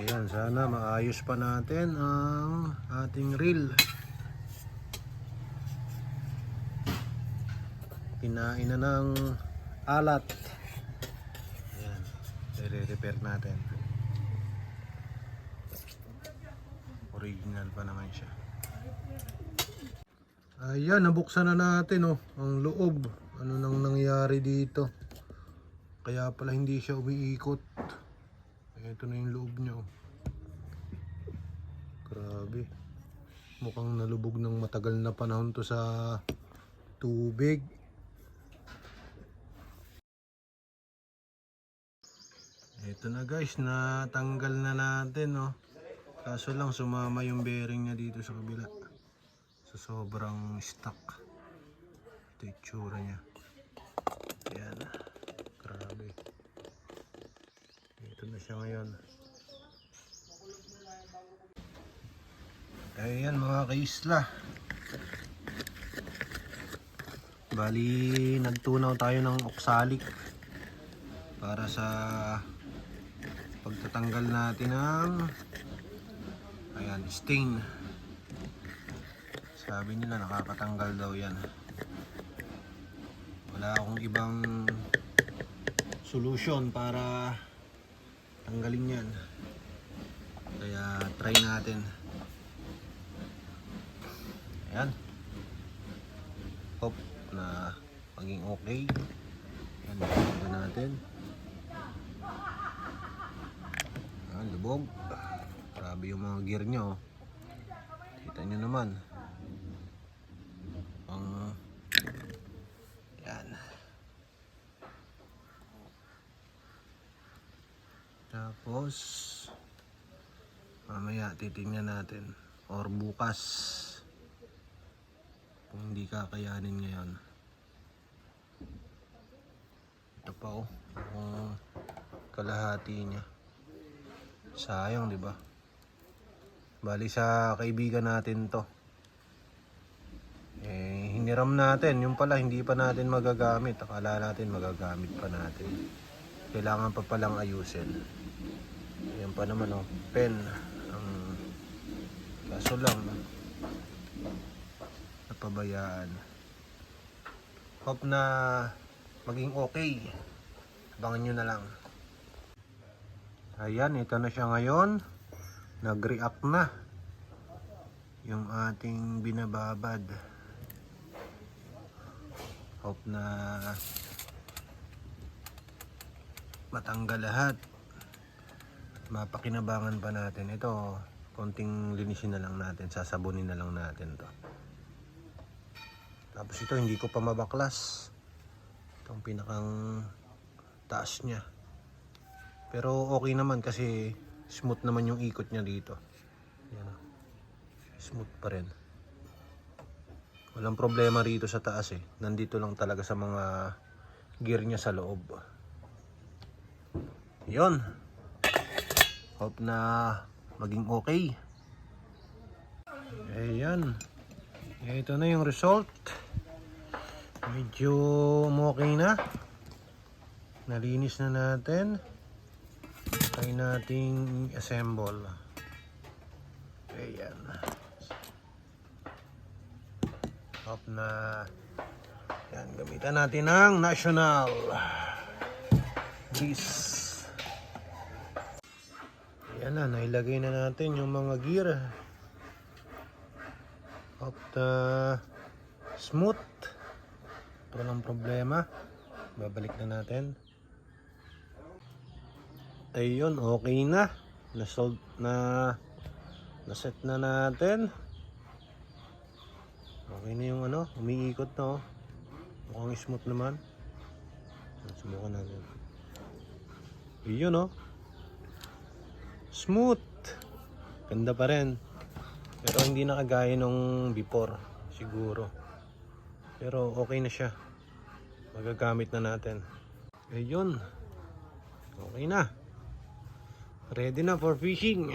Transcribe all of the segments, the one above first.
Ayan, sana maayos pa natin ang ating reel. Kinain na ng alat. Ayan, i-repair natin. Original pa naman siya. Ayan, nabuksan na natin oh, ang loob. Ano nang nangyari dito? Kaya pala hindi siya umiikot. Ito na yung loob niya oh. Grabe. Mukhang nalubog ng matagal na panahon to sa tubig. Ito na guys, natanggal na natin oh. Kaso lang sumama yung bearing niya dito sa kabila. Sa sobrang stuck. Ito yung itsura niya. Ayan. Grabe. Ito na siya ngayon. Ayan mga kaisla. Bali, nagtunaw tayo ng oksalik para sa pagtatanggal natin ng ayan, stain. Sabi nila nakakatanggal daw yan. Wala akong ibang solution para tanggalin yan. Kaya try natin. Ayan. Hope na maging okay. Ayan, ito natin. Ayan, lubog. Grabe yung mga gear nyo. oh. Kita nyo naman. Tapos mamaya titingnan natin or bukas kung hindi kakayanin ngayon. Ito pa oh, kalahati niya. Sayang, di ba? Bali sa kaibigan natin to. Eh, hiniram natin. Yung pala, hindi pa natin magagamit. Akala natin magagamit pa natin. Kailangan pa palang ayusin. Yan pa naman, oh. Pen. Ang kaso lang, napabayaan. Hope na maging okay. Abangan nyo na lang. Ayan, ito na siya ngayon. Nag-react na yung ating binababad. Hope na matanggal lahat. Mapakinabangan pa natin. Ito, konting linisin na lang natin. Sasabunin na lang natin to. Tapos ito, hindi ko pa mabaklas. Itong pinakang taas niya. Pero okay naman kasi smooth naman yung ikot niya dito. Yan o. Smooth pa rin. Walang problema rito sa taas eh. Nandito lang talaga sa mga gear niya sa loob. Yon. Hope na maging okay. Ayan. Ito na yung result. Medyo okay na. Nalinis na natin. Try nating assemble. Ayan. Hope na yan, gamitan natin ng national grease. Ayan na, nailagay na natin yung mga gear. Hope na smooth. Walang problema. Babalik na natin. Ayun, okay na. Na-solve na na-set na natin. Okay na yung ano, umiikot na oh. Mukhang smooth naman. Subukan natin. Yun oh. Smooth. Ganda pa rin. Pero hindi na kagaya nung before. Siguro. Pero okay na siya. Magagamit na natin. Ayun. Okay na. Ready na for fishing.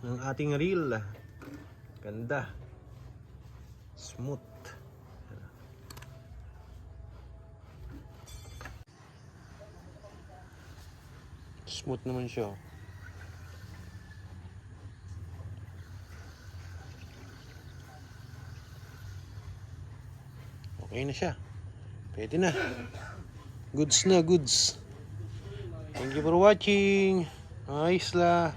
Ng ating reel. Ganda. Smooth. Smooth naman siya. Okay na siya. Pwede na. Goods na, goods. Thank you for watching. Mga isla.